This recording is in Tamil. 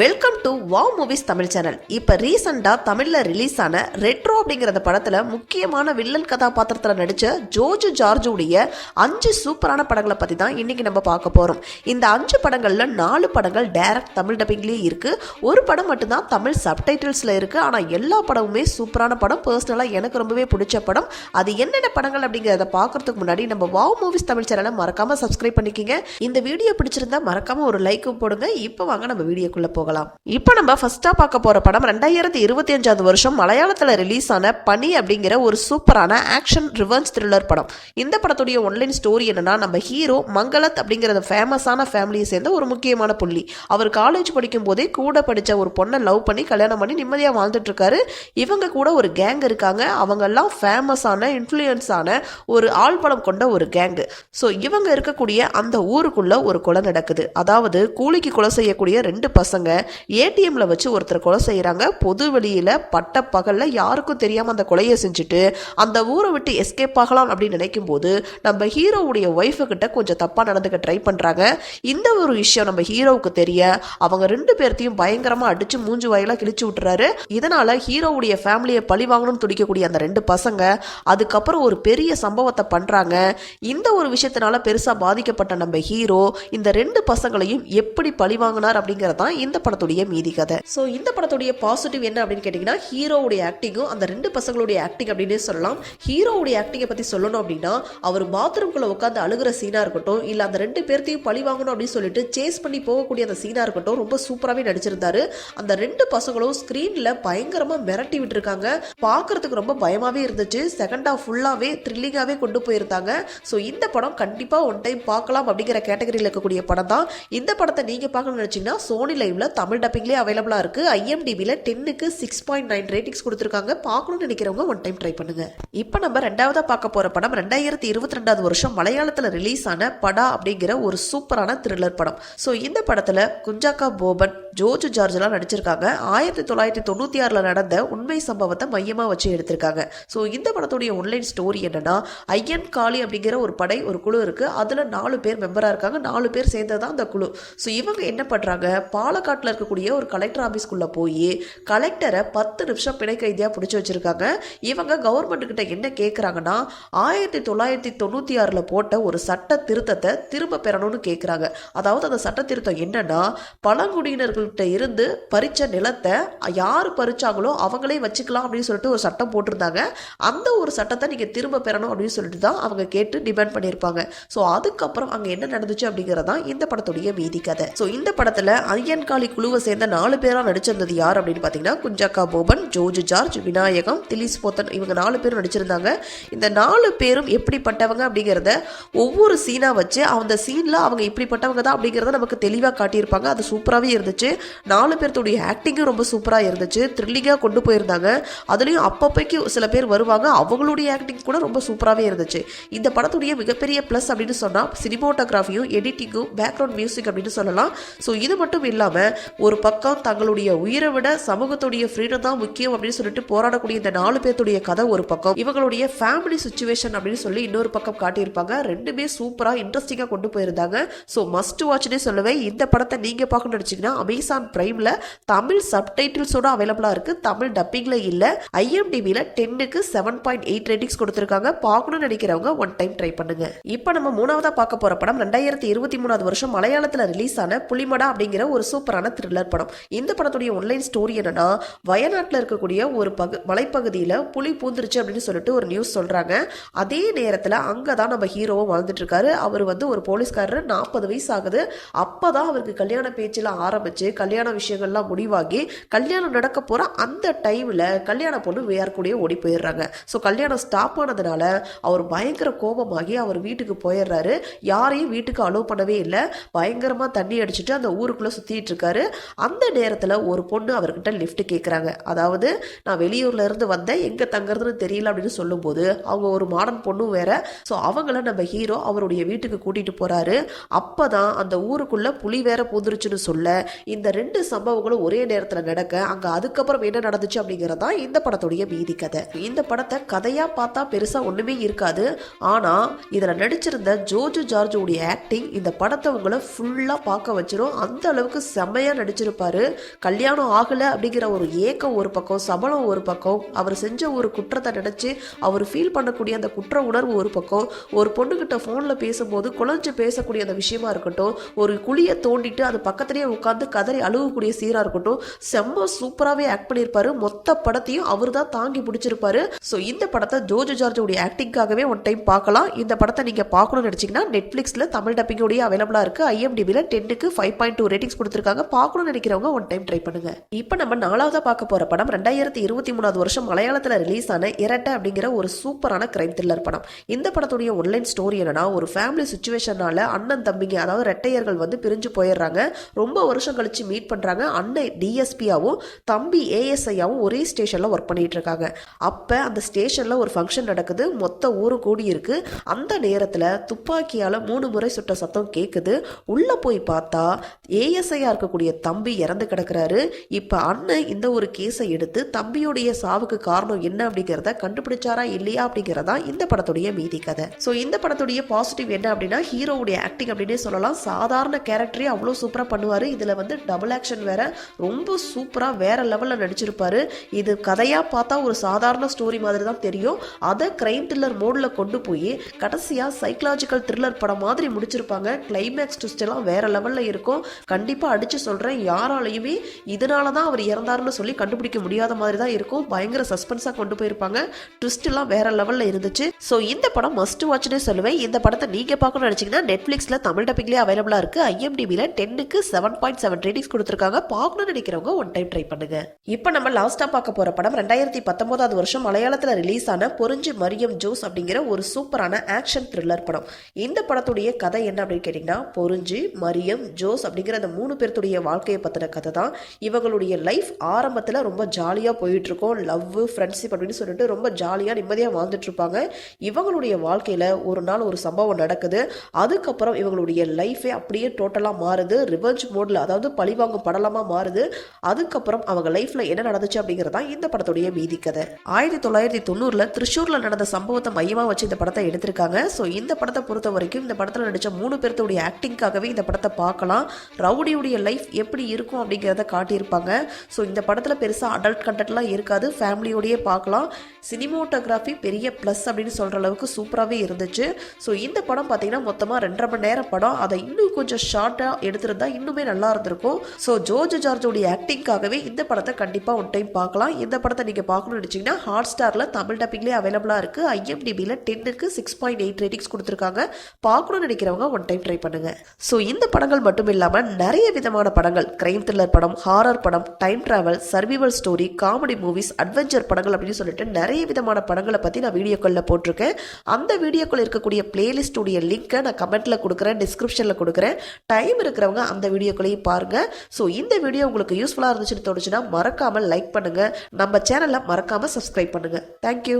Welcome to wow movies Tamil channel இப்போ ரீசெண்டாக தமிழில் ரிலீஸ் ஆன ரெட்ரோ அப்படிங்கிற படத்தில் முக்கியமான வில்லன் கதாபாத்திரத்தில் நடித்த ஜோஜு ஜார்ஜுடைய அஞ்சு சூப்பரான படங்களை பற்றி தான் இன்றைக்கி நம்ம பார்க்க போகிறோம் இந்த அஞ்சு படங்களில் நாலு படங்கள் டைரக்ட் தமிழ் டப்பிங்லேயே இருக்குது ஒரு படம் மட்டும்தான் தமிழ் சப்டைட்டில்ஸில் இருக்குது ஆனால் எல்லா படமுமே சூப்பரான படம். பர்சனலாக எனக்கு ரொம்பவே பிடிச்ச படம். அது என்னென்ன படங்கள் அப்படிங்கிறத பார்க்கறதுக்கு முன்னாடி நம்ம வாவ் மூவிஸ் தமிழ் சேனலை மறக்காமல் சப்ஸ்கிரைப் பண்ணிக்கிங்க. இந்த வீடியோ பிடிச்சிருந்தா மறக்காமல் ஒரு லைக்கும் போடுங்க. இப்போ வாங்க நம்ம வீடியோக்குள்ளே போகலாம். இப்போ நம்ம ஃபர்ஸ்ட்டாக பார்க்க போகிற படம் ரெண்டாயிரத்தி இருபத்தி அஞ்சாவது வருஷம் மலையாளத்தில் ரிலீஸ் ஆன பனி அப்படிங்கிற ஒரு சூப்பரான ஆக்ஷன் ரிவர்ஸ் த்ரில்லர் படம். இந்த படத்துடைய ஒன்லைன் ஸ்டோரி என்னன்னா நம்ம ஹீரோ மங்களத் அப்படிங்கிற ஃபேமஸான ஃபேமிலியை சேர்ந்த ஒரு முக்கியமான புள்ளி. அவர் காலேஜ் படிக்கும் போதே கூட படித்த ஒரு பொண்ணை லவ் பண்ணி கல்யாணம் பண்ணி நிம்மதியாக வாழ்ந்துட்டு இருக்காரு. இவங்க கூட ஒரு கேங் இருக்காங்க. அவங்கெல்லாம் ஃபேமஸான இன்ஃப்ளூயன்ஸான ஒரு ஆள்படம் கொண்ட ஒரு கேங்கு ஸோ இவங்க இருக்கக்கூடிய அந்த ஊருக்குள்ள ஒரு கொலை நடக்குது. அதாவது கூலிக்கு கொலை செய்யக்கூடிய ரெண்டு பசங்க. ஏடிஎம்ல வச்சு ஒருத்தர் கொலை செய்கிறாங்க பொது வெளியில் பட்ட பகலில் யாருக்கும் தெரியாம அந்த கொலையை செஞ்சுட்டு அந்த ஊரை விட்டு எஸ்கேப் ஆகலாம் அப்படின்னு நினைக்கும் போது நம்ம ஹீரோவுடைய ஒய்ஃபு கிட்ட கொஞ்சம் தப்பாக நடந்துக்க ட்ரை பண்றாங்க. இந்த ஒரு விஷயம் நம்ம ஹீரோவுக்கு தெரிய அவங்க ரெண்டு பேர்த்தையும் பயங்கரமாக அடிச்சு மூஞ்சு வாயிலாக கிழிச்சு விட்டுறாரு. இதனால ஹீரோவுடைய ஃபேமிலியை பழி வாங்கணும்னு துடிக்கக்கூடிய அந்த ரெண்டு பசங்க அதுக்கப்புறம் ஒரு பெரிய சம்பவத்தை பண்ணுறாங்க இந்த ஒரு விஷயத்தினால பெருசாக பாதிக்கப்பட்ட நம்ம ஹீரோ இந்த ரெண்டு பசங்களையும் எப்படி பழி வாங்கினார் அப்படிங்கிறது தான் இந்த படத்துடைய மீதி கதை. ஸோ இந்த படத்துடைய பாசிட்டிவ் என்ன அப்படின்னு கேட்டிங்கன்னா ஹீரோவுடைய ஆக்டிங்கும் அந்த ரெண்டு பசங்களுடைய ஆக்டிங் அப்படின்னே சொல்லலாம். ஹீரோவுடைய ஆக்டிங்கை பற்றி சொல்லணும் அப்படின்னா அவர் பாத்ரூம்குள்ளே உட்காந்து அழுகிற சீனாக இருக்கட்டும் இல்லை அந்த ரெண்டு பேர்த்தையும் பழி வாங்கணும் அப்படின்னு சொல்லிட்டு சேஸ் பண்ணி போகக்கூடிய அந்த சீனாக இருக்கட்டும் ரொம்ப சூப்பராகவே நடிச்சிருந்தாரு. அந்த ரெண்டு பசங்களும் ஸ்க்ரீனில் பயங்கரமாக மிரட்டி விட்டுருக்காங்க. பார்க்கறதுக்கு ரொம்ப பயமாகவே இருந்துச்சு. செகண்ட் ஹாஃப் ஃபுல்லாகவே த்ரில்லிங்காகவே கொண்டு போயிருந்தாங்க. ஸோ இந்த படம் கண்டிப்பாக ஒன் டைம் பார்க்கலாம் அப்படிங்கிற கேட்டகரியில் இருக்கக்கூடிய படம் தான். இந்த படத்தை நீங்கள் பார்க்கணும்னு நினச்சிங்கன்னா சோனி லைவ்ல தமிழ் டப்பிங்லேயே அவைலபிளாக இருக்குது ஐஎம்டிபியில் டென்னுக்கு சிக்ஸ் பாயிண்ட் நைன் ரேட்டிங்ஸ் கொடுத்துருக்காங்க. பார்க்கணும்னு நினைக்கிறவங்க ஒன் டைம் ட்ரை பண்ணுங்க. இப்போ நம்ம ரெண்டாவதாக பார்க்க போகிற படம் ரெண்டாயிரத்தி இருபத்தி ரெண்டாவது வருஷம் மலையாளத்தில் ரிலீஸ் ஆன படா அப்படிங்கிற ஒரு சூப்பரான த்ரில்லர் படம். ஸோ இந்த படத்தில் குஞ்சாக்கா போபன் ஜோர்ஜ் ஜார்ஜெல்லாம் நடிச்சிருக்காங்க. ஆயிரத்தி தொள்ளாயிரத்தி தொண்ணூற்றி ஆறில் நடந்த உண்மை சம்பவத்தை மையமாக வச்சு எடுத்திருக்காங்க. ஸோ இந்த படத்துடைய ஒன்லைன் ஸ்டோரி என்னென்னா ஐயன் காளி அப்படிங்கிற ஒரு படை ஒரு குழு இருக்குது அதில் நாலு பேர் மெம்பராக இருக்காங்க. நாலு பேர் சேர்ந்தது தான் அந்த குழு. ஸோ இவங்க என்ன பண்ணுறாங்க பாலக்காட்டில் இருக்கக்கூடிய ஒரு கலெக்டர் ஆஃபீஸ்க்குள்ளே போய் கலெக்டரை பத்து நிமிஷம் பிணை கைதியாக பிடிச்சி வச்சுருக்காங்க. இவங்க கவர்மெண்ட்டுக்கிட்ட என்ன கேட்குறாங்கன்னா ஆயிரத்தி தொள்ளாயிரத்தி தொண்ணூற்றி ஆறில் போட்ட ஒரு சட்ட திருத்தத்தை திரும்ப பெறணும்னு கேட்குறாங்க அதாவது அந்த சட்ட திருத்தம் என்னென்னா பழங்குடியினர்கள் கிட்ட இருந்து பறித்த நிலத்தை யார் பறிச்சாங்களோ அவங்களே வச்சுக்கலாம் அப்படின்னு சொல்லிட்டு ஒரு சட்டம் போட்டிருந்தாங்க. அந்த ஒரு சட்டத்தை நீங்கள் திரும்ப பெறணும் அப்படின்னு சொல்லிட்டு தான் அவங்க கேட்டு டிமாண்ட் பண்ணியிருப்பாங்க. ஸோ அதுக்கப்புறம் அங்கே என்ன நடந்துச்சு அப்படிங்கிறதான் இந்த படத்துடைய மீதி கதை. ஸோ இந்த படத்தில் ஐயன்காளி குழுவை சேர்ந்த நாலு பேராக நடிச்சிருந்தது யார் அப்படின்னு பார்த்தீங்கன்னா குஞ்சக்கா போபன் ஜோஜு ஜார்ஜ் விநாயகம் திலீஸ் போத்தன் இவங்க நாலு பேரும் நடிச்சிருந்தாங்க. இந்த நாலு பேரும் எப்படிப்பட்டவங்க அப்படிங்கிறத ஒவ்வொரு சீனாக வச்சு அந்த சீனில் அவங்க இப்படிப்பட்டவங்க தான் அப்படிங்கிறத நமக்கு தெளிவாக காட்டியிருப்பாங்க. அது சூப்பராகவே இருந்துச்சு. நாலு பேர்த்துடைய ஆக்டிங்கும் ரொம்ப சூப்பராக இருந்துச்சு. த்ரில்லிங்காக கொண்டு போயிருந்தாங்க. அதுலேயும் அப்பப்போக்கு சில பேர் வருவாங்க. அவங்களுடைய ஆக்டிங் கூட ரொம்ப சூப்பராகவே இருந்துச்சு. இந்த படத்துடைய மிகப்பெரிய ப்ளஸ் அப்படின்னு சொன்னால் சினிமோட்டோகிராஃபியும் எடிட்டிங்கும் பேக்ரவுண்ட் மியூசிக் அப்படின்னு சொல்லலாம். ஸோ இது மட்டும் இல்லாமல் ஒரு பக்கம் தங்களுடைய உயிரை விட சமூகத்துடைய ஃப்ரீடம் தான் முக்கியம் அப்படின்னு சொல்லிட்டு போராடக்கூடிய இந்த நாலு பேர்த்துடைய கதை ஒரு பக்கம். இவங்களுடைய ஃபேமிலி சுச்சுவேஷன் அப்படின்னு சொல்லி இன்னொரு பக்கம் காட்டியிருப்பாங்க. ரெண்டுமே சூப்பராக இன்ட்ரெஸ்டிங்காக கொண்டு போயிருந்தாங்க. ஸோ மஸ்ட் வாட்ச்னே சொல்லுவேன் இந்த படத்தை நீங்கள் பார்க்கணும்னு நினச்சிங்கன்னா அமேசான் பிரைமில் தமிழ் சப்டைட்டில்ஸோட அவைலபிளாக இருக்குது தமிழ் டப்பிங்கில் இல்லை. ஐஎம்டிபியில் டென்னுக்கு செவன் பாயிண்ட் எயிட் ரேட்டிங்ஸ் கொடுத்துருக்காங்க. பார்க்கணும்னு நினைக்கிறவங்க ஒன் டைம் ட்ரை பண்ணுங்க. இப்போ நம்ம மூணாவதாக பார்க்க போகிற படம் ரெண்டாயிரத்தி இருபத்தி மூணாவது வருஷம் மலையாளத்தில் ரிலீஸ் ஆன புலிமடா அப்படிங்கிற ஒரு சூப்பரான த்ரில்லர் படம். இந்த படத்துடைய ஒன்லைன் ஸ்டோரி என்னன்னா வயநாட்டில் இருக்கக்கூடிய ஒரு பகு மலைப்பகுதியில் புலி பூந்துருச்சு அப்படின்னு சொல்லிட்டு ஒரு நியூஸ் சொல்கிறாங்க அதே நேரத்தில் அங்கே தான் நம்ம ஹீரோவும் வாழ்ந்துட்டு இருக்காரு. அவர் வந்து ஒரு போலீஸ்காரர் நாற்பது வயசு ஆகுது. அப்போ தான் அவருக்கு கல்யாண பேச்சில் ஆரம்பிச்சு கல்யாண விஷயங்கள்லாம் முடிவாகி கல்யாணம் நடக்க போகிற அந்த டைமில் கல்யாண பொண்ணு வேற கூடயே ஓடி போயிடுறாங்க. ஸோ கல்யாணம் ஸ்டாப் ஆனதுனால அவர் பயங்கர கோபமாகி அவர் வீட்டுக்கு போயிடுறாரு. யாரையும் வீட்டுக்கு அலோவ் பண்ணவே இல்லை. பயங்கரமாக தண்ணி அடிச்சுட்டு அந்த ஊருக்குள்ளே சுற்றிட்டு இருக்காரு. அந்த நேரத்தில் ஒரு பொண்ணு அவர்கிட்ட லிஃப்ட் கேட்குறாங்க அதாவது நான் வெளியூர்ல இருந்து வந்தேன். எங்கே தங்குறதுன்னு தெரியல அப்படின்னு சொல்லும்போது அவங்க ஒரு மாடர்ன் பொண்ணும் வேற. ஸோ அவங்கள நம்ம ஹீரோ அவருடைய வீட்டுக்கு கூட்டிகிட்டு போகிறாரு அப்போ தான் அந்த ஊருக்குள்ளே புலி வேற பூந்துருச்சுன்னு சொல்ல இந்த இந்த ரெண்டு சம்பவங்களும் ஒரே நேரத்தில் நடக்க அங்கே அதுக்கப்புறம் என்ன நடந்துச்சு அப்படிங்கிறது தான் இந்த படத்துடைய மீதி கதை. இந்த படத்தை கதையாக பார்த்தா பெருசாக ஒன்றுமே இருக்காது. ஆனால் இதில் நடிச்சிருந்த ஜோஜு ஜார்ஜுடைய ஆக்டிங் இந்த படத்தை உங்களை ஃபுல்லாக பார்க்க வச்சிடும் அந்த அளவுக்கு செம்மையாக நடிச்சிருப்பாரு. கல்யாணம் ஆகலை அப்படிங்கிற ஒரு ஏக்கம் ஒரு பக்கம் சபலம் ஒரு பக்கம். அவர் செஞ்ச ஒரு குற்றத்தை நினச்சி அவர் ஃபீல் பண்ணக்கூடிய அந்த குற்ற உணர்வு ஒரு பக்கம். ஒரு பொண்ணுக்கிட்ட ஃபோனில் பேசும்போது குழஞ்சு பேசக்கூடிய அந்த விஷயமா இருக்கட்டும் ஒரு குழியை தோண்டிட்டு அது பக்கத்துலேயே உட்காந்து கதை கதறி அழுகக்கூடிய சீராக இருக்கட்டும் செம்ம சூப்பராகவே ஆக்ட் பண்ணியிருப்பாரு மொத்த படத்தையும் அவர் தான் தாங்கி பிடிச்சிருப்பாரு. ஸோ இந்த படத்தை ஜோஜோ ஜார்ஜோடைய ஆக்டிங்காகவே ஒன் டைம் பார்க்கலாம். இந்த படத்தை நீங்கள் பார்க்கணும்னு நினச்சிங்கன்னா நெட்ஃப்ளிக்ஸில் தமிழ் டப்பிங்கோடைய அவைலபிளாக இருக்குது ஐஎம்டிபியில் டென்னுக்கு ஃபைவ் பாயிண்ட் டூ ரேட்டிங்ஸ் கொடுத்துருக்காங்க. பார்க்கணும்னு நினைக்கிறவங்க ஒன் டைம் ட்ரை பண்ணுங்க. இப்போ நம்ம நாலாவதாக பார்க்க போகிற படம் ரெண்டாயிரத்தி இருபத்தி மூணாவது வருஷம் மலையாளத்தில் ரிலீஸ் ஆன இரட்டை அப்படிங்கிற ஒரு சூப்பரான கிரைம் த்ரில்லர் படம். இந்த படத்துடைய ஒன்லைன் ஸ்டோரி என்னன்னா ஒரு ஃபேமிலி சுச்சுவேஷனால அண்ணன் தம்பிங்க அதாவது ரெட்டையர்கள் வந்து பிரிஞ்சு போயிடுறாங்க. ரொம்ப வருஷம் கழிச்சு மீட் பண்ணுறாங்க அண்ணன் டிஎஸ்பியாகவும் தம்பி ஏஎஸ்ஐயாவும் ஒரே ஸ்டேஷனில் ஒர்க் பண்ணிட்டு இருக்காங்க. அப்போ அந்த ஸ்டேஷனில் ஒரு ஃபங்க்ஷன் நடக்குது. மொத்த ஊரும் கூடியிருக்கு அந்த நேரத்தில் துப்பாக்கியால் மூணு முறை சுட்ட சத்தம் கேட்குது உள்ளே போய் பார்த்தா ஏஎஸ்ஐயா இருக்கக்கூடிய தம்பி இறந்து கிடக்குறாரு. இப்போ அண்ணன் இந்த ஒரு கேஸை எடுத்து தம்பியுடைய சாவுக்கு காரணம் என்ன அப்படிங்கிறத கண்டுபிடிச்சாரா இல்லையா அப்படிங்கிறதா இந்த படத்துடைய மீதி கதை. ஸோ இந்த படத்துடைய பாசிட்டிவ் என்ன அப்படின்னா ஹீரோவுடைய ஆக்டிங் அப்படின்னே சொல்லலாம். சாதாரண கேரக்டரே அவ்வளோ சூப்பராக பண்ணுவார். இதில் வந்து டபுள் ஆக்ஷன் வேற. ரொம்ப சூப்பராக வேற லெவலில் நடிச்சிருப்பாரு. இது கதையாக பார்த்தா ஒரு சாதாரண ஸ்டோரி மாதிரி தான் தெரியும். அதை கிரைம் த்ரில்லர் மோடில் கொண்டு போய் கடைசியாக சைக்கலாஜிக்கல் த்ரில்லர் படம் மாதிரி முடிச்சிருப்பாங்க. கிளைமேக்ஸ் ட்விஸ்ட் எல்லாம் வேற லெவலில் இருக்கும். கண்டிப்பாக அடித்து சொல்கிறேன் யாராலையுமே இதனால தான் அவர் இறந்தாருன்னு சொல்லி கண்டுபிடிக்க முடியாத மாதிரி தான் இருக்கும். பயங்கர சஸ்பென்ஸாக கொண்டு போயிருப்பாங்க. ட்விஸ்ட் எல்லாம் வேற லெவலில் இருந்துச்சு. ஸோ இந்த படம் மஸ்ட் வாட்ச்னே சொல்லுவேன். இந்த படத்தை நீங்கள் பார்க்கணும்னு நினச்சிங்கன்னா நெட்ஃப்ளிக்ஸில் தமிழ் டப்பிங்லேயே அவைலபிளாக இருக்குது ஐஎம்டிபியில் டென்னுக்கு செவன் பாயிண்ட் செவன் ரேட்டிங்ஸ் கொடுத்துருக்காங்க. பார்க்கணும்னு நினைக்கிறவங்க ஒன் டைம் ட்ரை பண்ணுங்க. இப்போ நம்ம லாஸ்ட்டாக பார்க்க போகிற படம் ரெண்டாயிரத்தி பத்தொன்பதாவது வருஷம் மலையாளத்தில் ரிலீஸ் ஆன பொறிஞ்சு மரியம் ஜோஸ் அப்படிங்கிற ஒரு சூப்பரான ஆக்ஷன் த்ரில்லர் படம். இந்த படத்துடைய கதை என்ன அப்படின்னு கேட்டிங்கன்னா பொறிஞ்சு மரியம் ஜோஸ் அப்படிங்கிற அந்த மூணு பேர்த்துடைய வாழ்க்கையை பற்றின கதை தான். இவங்களுடைய லைஃப் ஆரம்பத்தில் ரொம்ப ஜாலியாக போயிட்டு இருக்கோம் லவ் ஃப்ரெண்ட்ஷிப் அப்படின்னு சொல்லிட்டு ரொம்ப ஜாலியாக நிம்மதியாக வாழ்ந்துட்டு இருப்பாங்க இவங்களுடைய வாழ்க்கையில் ஒரு நாள் ஒரு சம்பவம் நடக்குது. அதுக்கப்புறம் இவங்களுடைய லைஃபே அப்படியே டோட்டலாக மாறுது. ரிவெஞ்ச் மோடில் அதாவது பழிவாங்கும் படலமாக மாறுது. அதுக்கப்புறம் அவங்க லைஃப்பில் என்ன நடந்துச்சு அப்படிங்கிறது தான் இந்த படத்துடைய மீதி கதை. ஆயிரத்தி தொள்ளாயிரத்தி தொண்ணூறில் திருச்சூரில் நடந்த சம்பவத்தை மையமாக வச்சு இந்த படத்தை எடுத்திருக்காங்க. ஸோ இந்த படத்தை பொறுத்த வரைக்கும் இந்த படத்தில் நடித்த மூணு பேர்த்துடைய ஆக்டிங்காகவே இந்த படத்தை பார்க்கலாம். ரவுடியுடைய லைஃப் எப்படி இருக்கும் அப்படிங்கிறத காட்டியிருப்பாங்க. ஸோ இந்த படத்தில் பெருசாக அடல்ட் கண்டென்ட்லாம் இருக்காது. ஃபேமிலியோடையே பார்க்கலாம். சினிமோட்டோகிராஃபி பெரிய ப்ளஸ் அப்படின்னு சொல்கிற அளவுக்கு சூப்பராகவே இருந்துச்சு. ஸோ இந்த படம் பார்த்தீங்கன்னா மொத்தமாக ரெண்டரை மணி நேரம் படம். அதை இன்னும் கொஞ்சம் ஷார்ட்டாக எடுத்திருந்தா இன்னுமே நல்லா இருந்திருக்கும். ஸோ ஜோர்ஜ் ஜார்ஜோடைய ஆக்டிங்காகவே இந்த படத்தை கண்டிப்பாக ஒன் டைம் பார்க்கலாம். இந்த படத்தை நீங்கள் பார்க்கணும்னு நினச்சிங்கன்னா ஹாட் ஸ்டாரில் தமிழ் டப்பிங்லேயே அவைலபிளாக இருக்குது ஐஎம்டிபியில் டென்னுக்கு சிக்ஸ் பாயிண்ட் எயிட் ரேட்டிங்ஸ் கொடுத்துருக்காங்க. பார்க்கணும்னு நினைக்கிறவங்க ஒன் டைம் ட்ரை பண்ணுங்கள் ஸோ இந்த படங்கள் மட்டும் இல்லாமல் நிறைய விதமான படங்கள் கிரைம் த்ரில்லர் படம் ஹாரர் படம் time travel survival story comedy movies adventure படங்கள் அப்படின்னு சொல்லிட்டு நிறைய விதமான படங்களை பற்றி நான் வீடியோக்களில் போட்டிருக்கேன். அந்த வீடியோக்கள் இருக்கக்கூடிய பிளேலிஸ்டுடைய லிங்க்கை நான் கமெண்ட்டில் கொடுக்குறேன் டிஸ்கிரிப்ஷனில் கொடுக்குறேன். டைம் இருக்கிறவங்க அந்த வீடியோக்களையும் பாருங்கள் ஸோ இந்த வீடியோ உங்களுக்கு யூஸ்ஃபுல்லாக இருந்துச்சுன்னு தோணுச்சுன்னா மறக்காமல் லைக் பண்ணுங்கள் நம்ம சேனலை மறக்காமல் சப்ஸ்கிரைப் பண்ணுங்கள் தேங்க்யூ